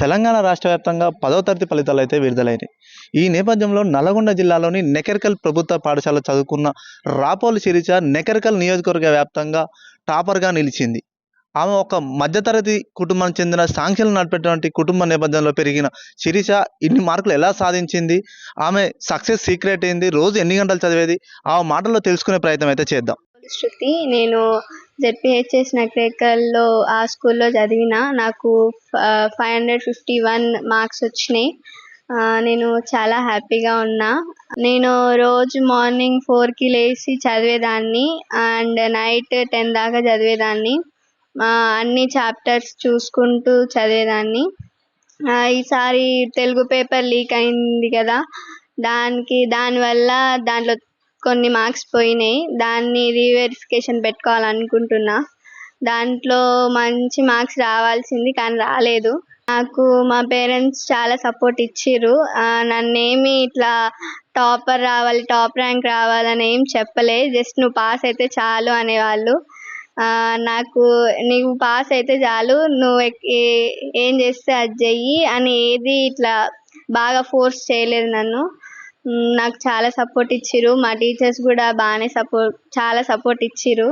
తెలంగాణ రాష్ట్ర వ్యాప్తంగా పదో తరగతి ఫలితాలు అయితే విడుదలైనాయి. ఈ నేపథ్యంలో నల్గొండ జిల్లాలోని నెకెర్కల్ ప్రభుత్వ పాఠశాల చదువుకున్న రాపోలు శిరీష నెకెర్కల్ నియోజకవర్గ వ్యాప్తంగా టాపర్గా నిలిచింది. ఆమె ఒక మధ్యతరగతి కుటుంబానికి చెందిన సాంఖ్యలు నడిపేటువంటి కుటుంబ నేపథ్యంలో పెరిగిన శిరీష ఇన్ని మార్కులు ఎలా సాధించింది? ఆమె సక్సెస్ సీక్రెట్ ఏంది? రోజు ఎన్ని గంటలు చదివేది? ఆ మాటల్లో తెలుసుకునే ప్రయత్నం అయితే చేద్దాం. శృతి నేను జెడ్పిహెచ్ఎస్ నకరేకల్లో ఆ స్కూల్లో చదివిన నాకు five hundred fifty one marks వచ్చినాయి. నేను చాలా హ్యాపీగా ఉన్నా. నేను రోజు మార్నింగ్ ఫోర్కి లేచి చదివేదాన్ని అండ్ నైట్ టెన్ దాకా చదివేదాన్ని. అన్ని చాప్టర్స్ చూసుకుంటూ చదివేదాన్ని. ఈసారి తెలుగు పేపర్ లీక్ అయింది కదా. దానికి దానివల్ల దాంట్లో కొన్ని మార్క్స్ పోయినాయి. దాన్ని రీవెరిఫికేషన్ పెట్టుకోవాలనుకుంటున్నా. దాంట్లో మంచి మార్క్స్ రావాల్సింది కానీ రాలేదు. నాకు మా పేరెంట్స్ చాలా సపోర్ట్ ఇచ్చిర్రు. నన్నేమి ఇట్లా టాపర్ రావాలి టాప్ ర్యాంక్ రావాలని ఏం చెప్పలే. జస్ట్ నువ్వు పాస్ అయితే చాలు అనేవాళ్ళు. నాకు నీవు పాస్ అయితే చాలు నువ్వు ఎక్- ఏ- ఏం చేస్తే అది చెయ్యి అని ఏది ఇట్లా బాగా ఫోర్స్ చేయలేదు నన్ను. నాకు చాలా సపోర్ట్ ఇచ్చిర్రు. మా టీచర్స్ కూడా బాగానే సపోర్ట్ చాలా సపోర్ట్ ఇచ్చిర్రు.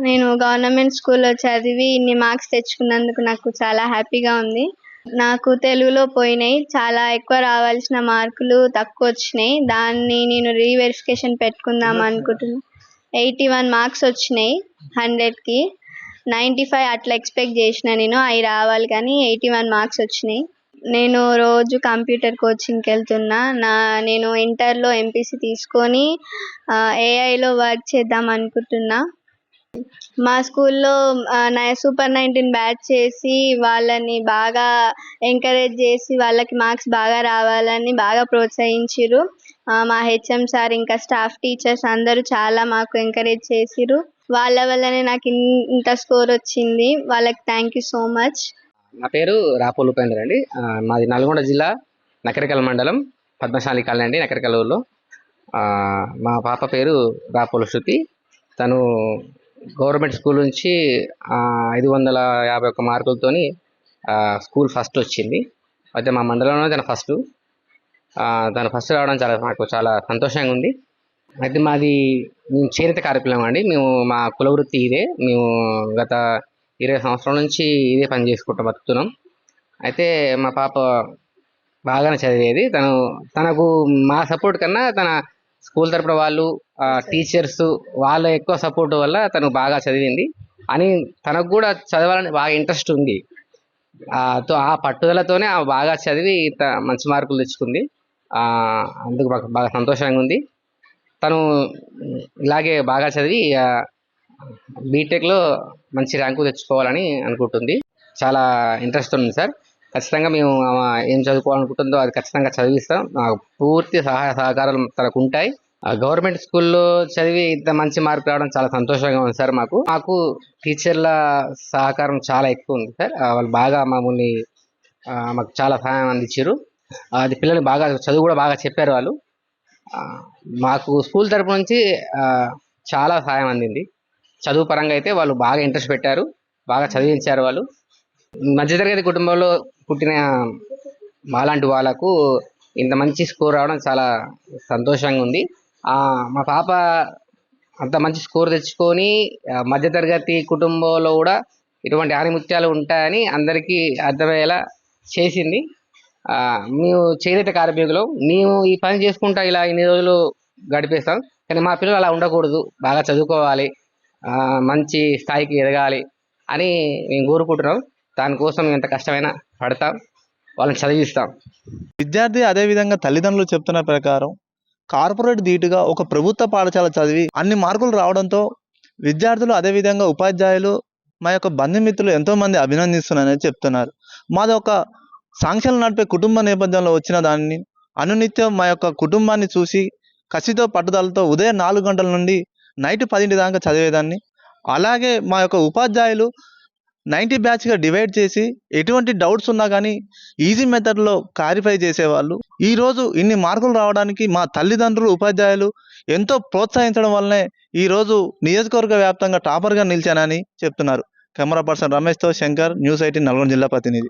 నేను గవర్నమెంట్ స్కూల్లో చదివి ఇన్ని మార్క్స్ తెచ్చుకున్నందుకు నాకు చాలా హ్యాపీగా ఉంది. నాకు తెలుగులో పోయినాయి. చాలా ఎక్కువ రావాల్సిన మార్కులు తక్కువ వచ్చినాయి. దాన్ని నేను రీవెరిఫికేషన్ పెట్టుకుందాం అనుకుంటున్నా. ఎయిటీ వన్ మార్క్స్ వచ్చినాయి హండ్రెడ్కి నైంటీ ఫైవ్ అట్లా ఎక్స్పెక్ట్ చేసిన నేను. అవి రావాలి కానీ ఎయిటీ వన్ మార్క్స్ వచ్చినాయి. నేను రోజు కంప్యూటర్ కోచింగ్కి వెళ్తున్నా. నా నేను ఇంటర్లో ఎంపీసీ తీసుకొని ఏఐలో వర్క్ చేద్దాం అనుకుంటున్నా. మా స్కూల్లో నా సూపర్ నైన్టీన్ బ్యాచ్ చేసి వాళ్ళని బాగా ఎంకరేజ్ చేసి వాళ్ళకి మార్క్స్ బాగా రావాలని బాగా ప్రోత్సహించిర్రు. మా హెచ్ఎం సార్ ఇంకా స్టాఫ్ టీచర్స్ అందరూ చాలా మాకు ఎంకరేజ్ చేసిరు వాళ్ళ వల్లనే నాకు ఇంత స్కోర్ వచ్చింది. వాళ్ళకి థ్యాంక్ యూ సో మచ్ నా పేరు రాపోలు ఉపేందర్ అండి. మాది నల్గొండ జిల్లా నకరికల్ మండలం పద్మశాలి కాలనీ అండి నకరికల్ మా పాప పేరు రాపోలు శృతి. తను గవర్నమెంట్ స్కూల్ నుంచి ఐదు వందల యాభై ఒక్క మార్కులతోని స్కూల్ ఫస్ట్ వచ్చింది. అయితే మా మండలంలో తన ఫస్ట్. తను ఫస్ట్ రావడం చాలా నాకు చాలా సంతోషంగా ఉంది. అయితే మాది మేము చేనేత కార్యక్రమం అండి. మేము మా కుల వృత్తి ఇదే. మేము గత ఇరవై సంవత్సరాల నుంచి ఇదే పని చేసుకుంటూ బతుకుతున్నాం. అయితే మా పాప బాగానే చదివేది. తను తనకు మా సపోర్ట్ కన్నా తన స్కూల్ తరపున వాళ్ళు టీచర్స్ వాళ్ళ ఎక్కువ సపోర్ట్ వల్ల తను బాగా చదివింది. అని తనకు కూడా చదవాలని బాగా ఇంట్రెస్ట్ ఉంది. ఆ, తో ఆ పట్టుదలతోనే ఆమె బాగా చదివి మంచి మార్కులు తెచ్చుకుంది. అందుకు మాకు బాగా సంతోషంగా ఉంది. తను ఇలాగే బాగా చదివి బీటెక్లో మంచి ర్యాంకు తెచ్చుకోవాలని అనుకుంటుంది. చాలా ఇంట్రెస్ట్ ఉంది సార్. ఖచ్చితంగా మేము ఏం చదువుకోవాలనుకుంటుందో అది ఖచ్చితంగా చదివిస్తాం. మాకు పూర్తి సహాయ సహకారాలు తనకు ఉంటాయి. ఆ గవర్నమెంట్ స్కూల్లో చదివి ఇంత మంచి మార్పు రావడం చాలా సంతోషంగా ఉంది సార్ మాకు. మాకు టీచర్ల సహకారం చాలా ఎక్కువ ఉంది సార్. వాళ్ళు బాగా మమ్మల్ని మాకు చాలా సహాయం అందించారు. అది పిల్లలు బాగా చదువు కూడా బాగా చెప్పారు వాళ్ళు. మాకు స్కూల్ తరపు నుంచి చాలా సహాయం అందింది. చదువు పరంగా అయితే వాళ్ళు బాగా ఇంట్రెస్ట్ పెట్టారు బాగా చదివించారు వాళ్ళు. మధ్యతరగతి కుటుంబంలో పుట్టిన మాలాంటి వాళ్ళకు ఇంత మంచి స్కోర్ రావడం చాలా సంతోషంగా ఉంది. మా పాప అంత మంచి స్కోర్ తెచ్చుకొని మధ్యతరగతి కుటుంబంలో కూడా ఇటువంటి ఆనిముత్యాలు ఉంటాయని అందరికీ అర్థమయ్యేలా చేసింది. మేము చేనేత కార్మికులు. మేము ఈ పని చేసుకుంటా ఇలా ఇన్ని రోజులు గడిపేస్తాం. కానీ మా పిల్లలు అలా ఉండకూడదు. బాగా చదువుకోవాలి. మంచి స్థాయికి ఎదగాలి అని మేము కోరుకుంటున్నాం. దానికోసం ఎంత కష్టమైనా పడతాం. వాళ్ళని చదివిస్తాం. విద్యార్థి అదేవిధంగా తల్లిదండ్రులు చెప్తున్న ప్రకారం కార్పొరేట్ ధీటుగా ఒక ప్రభుత్వ పాఠశాల చదివి అన్ని మార్కులు రావడంతో విద్యార్థులు అదేవిధంగా ఉపాధ్యాయులు మా యొక్క బంధుమిత్రులు ఎంతోమంది అభినందిస్తున్నారని చెప్తున్నారు. మాది ఒక సాంక్షలు నడిపే కుటుంబ నేపథ్యంలో వచ్చిన దాన్ని అనునిత్యం మా యొక్క కుటుంబాన్ని చూసి కసితో పట్టుదలతో ఉదయం నాలుగు గంటల నుండి నైట్ పదింటి దాకా చదివేదాన్ని. అలాగే మా యొక్క ఉపాధ్యాయులు నైంటీ బ్యాచ్గా డివైడ్ చేసి ఎటువంటి డౌట్స్ ఉన్నా కానీ ఈజీ మెథడ్లో క్లారిఫై చేసేవాళ్ళు. ఈరోజు ఇన్ని మార్కులు రావడానికి మా తల్లిదండ్రులు ఉపాధ్యాయులు ఎంతో ప్రోత్సహించడం వల్లనే ఈరోజు నియోజకవర్గ వ్యాప్తంగా టాపర్గా నిలిచానని చెప్తున్నారు. కెమెరా పర్సన్ రమేష్తో శంకర్ న్యూస్ ఎయిటీన్ నల్గొండ జిల్లా ప్రతినిధి.